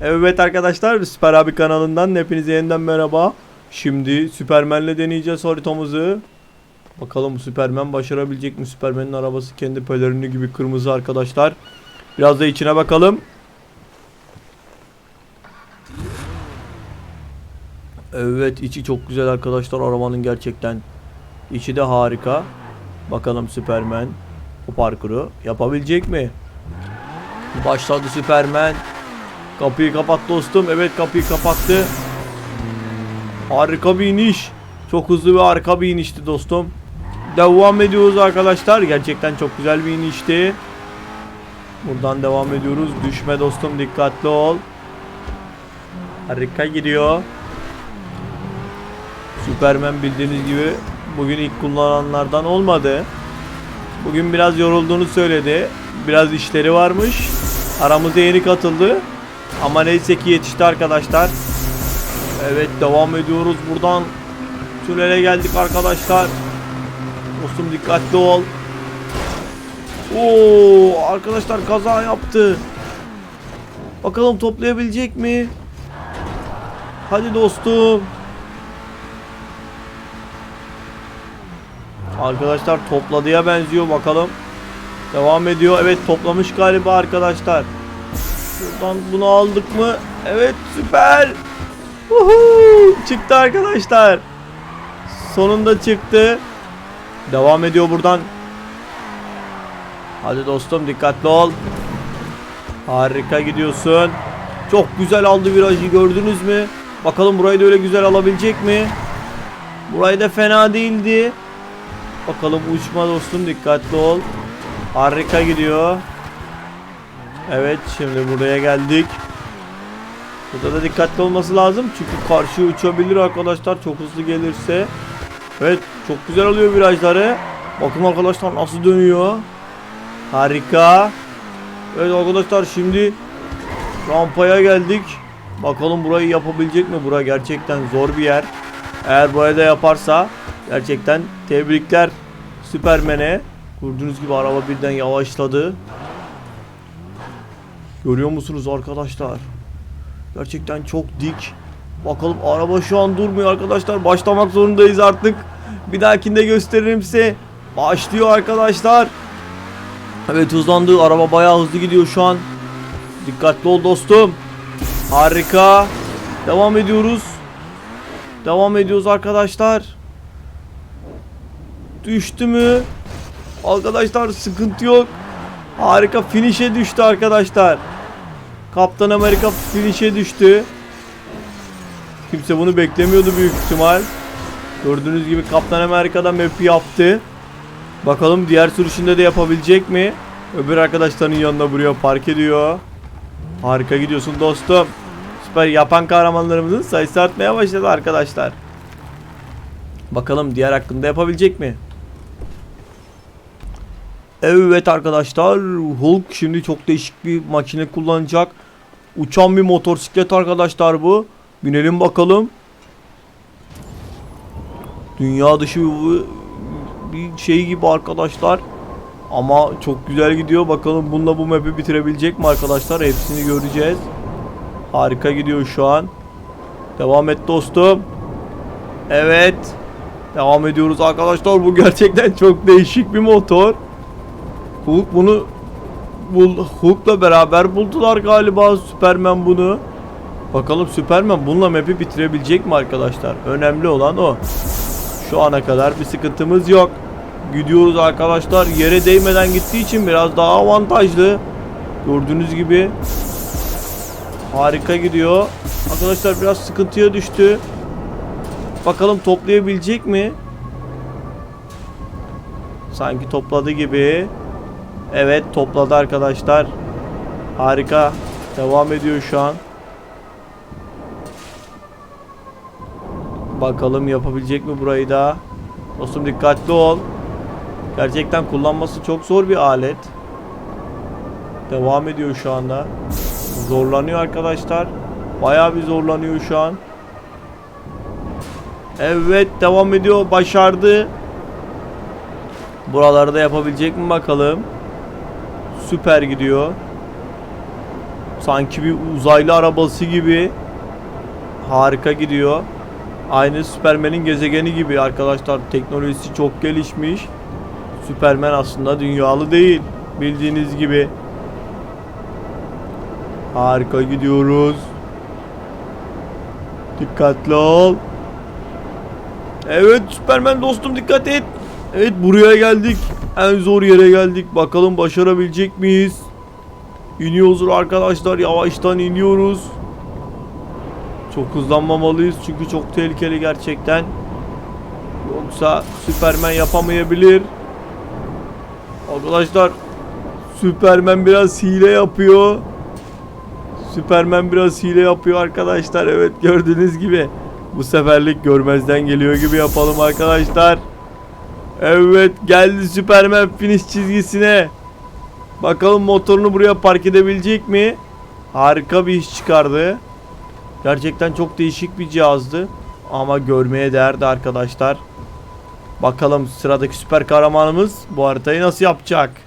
Evet arkadaşlar Süper abi kanalından hepinize yeniden merhaba. Şimdi Süpermen'le deneyeceğiz haritamızı. Bakalım Süpermen başarabilecek mi? Süpermen'in arabası kendi pelerini gibi kırmızı arkadaşlar. Biraz da içine bakalım. Evet içi çok güzel arkadaşlar arabanın gerçekten. İçi de harika. Bakalım Süpermen bu parkuru yapabilecek mi? Başladı Süpermen. Kapıyı kapat dostum. Evet kapıyı kapattı. Harika bir iniş. Çok hızlı ve harika bir inişti dostum. Devam ediyoruz arkadaşlar. Gerçekten çok güzel bir inişti. Buradan devam ediyoruz. Düşme dostum dikkatli ol. Harika gidiyor. Süpermen bildiğiniz gibi bugün ilk kullananlardan olmadı. Bugün biraz yorulduğunu söyledi. Biraz işleri varmış. Aramıza yeni katıldı. Ama neyse ki yetişti arkadaşlar. Evet devam ediyoruz buradan. Tünele geldik arkadaşlar. Dostum dikkatli ol. Oo arkadaşlar kaza yaptı. Bakalım toplayabilecek mi? Hadi dostum. Arkadaşlar topladıya benziyor bakalım. Devam ediyor. Evet toplamış galiba arkadaşlar. Buradan bunu aldık mı? Evet süper. Uhu, çıktı arkadaşlar. Sonunda çıktı. Devam ediyor buradan. Hadi dostum dikkatli ol. Harika gidiyorsun. Çok güzel aldı virajı gördünüz mü? Bakalım burayı da öyle güzel alabilecek mi? Burayı da fena değildi. Bakalım uçma dostum dikkatli ol. Harika gidiyor. Evet şimdi buraya geldik. Burada da dikkatli olması lazım çünkü karşıya uçabilir arkadaşlar çok hızlı gelirse. Evet çok güzel alıyor virajları. Bakın arkadaşlar nasıl dönüyor. Harika. Evet arkadaşlar şimdi rampaya geldik. Bakalım burayı yapabilecek mi? Bura gerçekten zor bir yer. Eğer burayı da yaparsa gerçekten tebrikler Süpermen'e. Gördüğünüz gibi araba birden yavaşladı. Görüyor musunuz arkadaşlar? Gerçekten çok dik. Bakalım araba şu an durmuyor arkadaşlar. Başlamak zorundayız artık. Bir dahakinde gösteririm size. Başlıyor arkadaşlar. Evet hızlandı. Araba bayağı hızlı gidiyor şu an. Dikkatli ol dostum. Harika. Devam ediyoruz. Devam ediyoruz arkadaşlar. Düştü mü? Arkadaşlar sıkıntı yok. Harika finish'e düştü arkadaşlar. Kaptan Amerika finish'e düştü. Kimse bunu beklemiyordu büyük ihtimal. Gördüğünüz gibi Kaptan Amerika'da map'i yaptı. Bakalım diğer sürüşünde de yapabilecek mi? Öbür arkadaşların yanına buraya park ediyor. Harika gidiyorsun dostum. Süper yapan kahramanlarımızın sayısı artmaya başladı arkadaşlar. Bakalım diğer hakkında yapabilecek mi? Evet arkadaşlar Hulk şimdi çok değişik bir makine kullanacak. Uçan bir motosiklet arkadaşlar bu. Binelim bakalım. Dünya dışı bir, şey gibi arkadaşlar. Ama çok güzel gidiyor. Bakalım bununla bu map'i bitirebilecek mi arkadaşlar? Hepsini göreceğiz. Harika gidiyor şu an. Devam et dostum. Evet. Devam ediyoruz arkadaşlar. Bu gerçekten çok değişik bir motor. Hulk bunu bul Hulk'la beraber buldular galiba Superman bunu. Bakalım Superman bununla map'i bitirebilecek mi arkadaşlar? Önemli olan o. Şu ana kadar bir sıkıntımız yok. Gidiyoruz arkadaşlar. Yere değmeden gittiği için biraz daha avantajlı. Gördüğünüz gibi. Harika gidiyor. Arkadaşlar biraz sıkıntıya düştü. Bakalım toplayabilecek mi? Sanki topladı gibi. Evet topladı arkadaşlar. Harika. Devam ediyor şu an. Bakalım yapabilecek mi burayı da. Dostum dikkatli ol. Gerçekten kullanması çok zor bir alet. Devam ediyor şu anda. Zorlanıyor arkadaşlar. Bayağı bir zorlanıyor şu an. Evet devam ediyor. Başardı. Buralarda yapabilecek mi bakalım. Süper gidiyor. Sanki bir uzaylı arabası gibi. Harika gidiyor. Aynı Superman'in gezegeni gibi arkadaşlar. Teknolojisi çok gelişmiş. Superman aslında dünyalı değil. Bildiğiniz gibi. Harika gidiyoruz. Dikkatli ol. Evet Superman dostum dikkat et. Evet buraya geldik. En zor yere geldik. Bakalım başarabilecek miyiz? İniyoruz arkadaşlar. Yavaştan iniyoruz. Çok hızlanmamalıyız çünkü çok tehlikeli gerçekten. Yoksa Superman yapamayabilir. Arkadaşlar Superman biraz hile yapıyor. Superman biraz hile yapıyor arkadaşlar. Evet gördüğünüz gibi. Bu seferlik görmezden geliyor gibi yapalım arkadaşlar. Evet geldi Superman finish çizgisine. Bakalım motorunu buraya park edebilecek mi? Harika bir iş çıkardı. Gerçekten çok değişik bir cihazdı. Ama görmeye değerdi arkadaşlar. Bakalım sıradaki süper kahramanımız bu haritayı nasıl yapacak?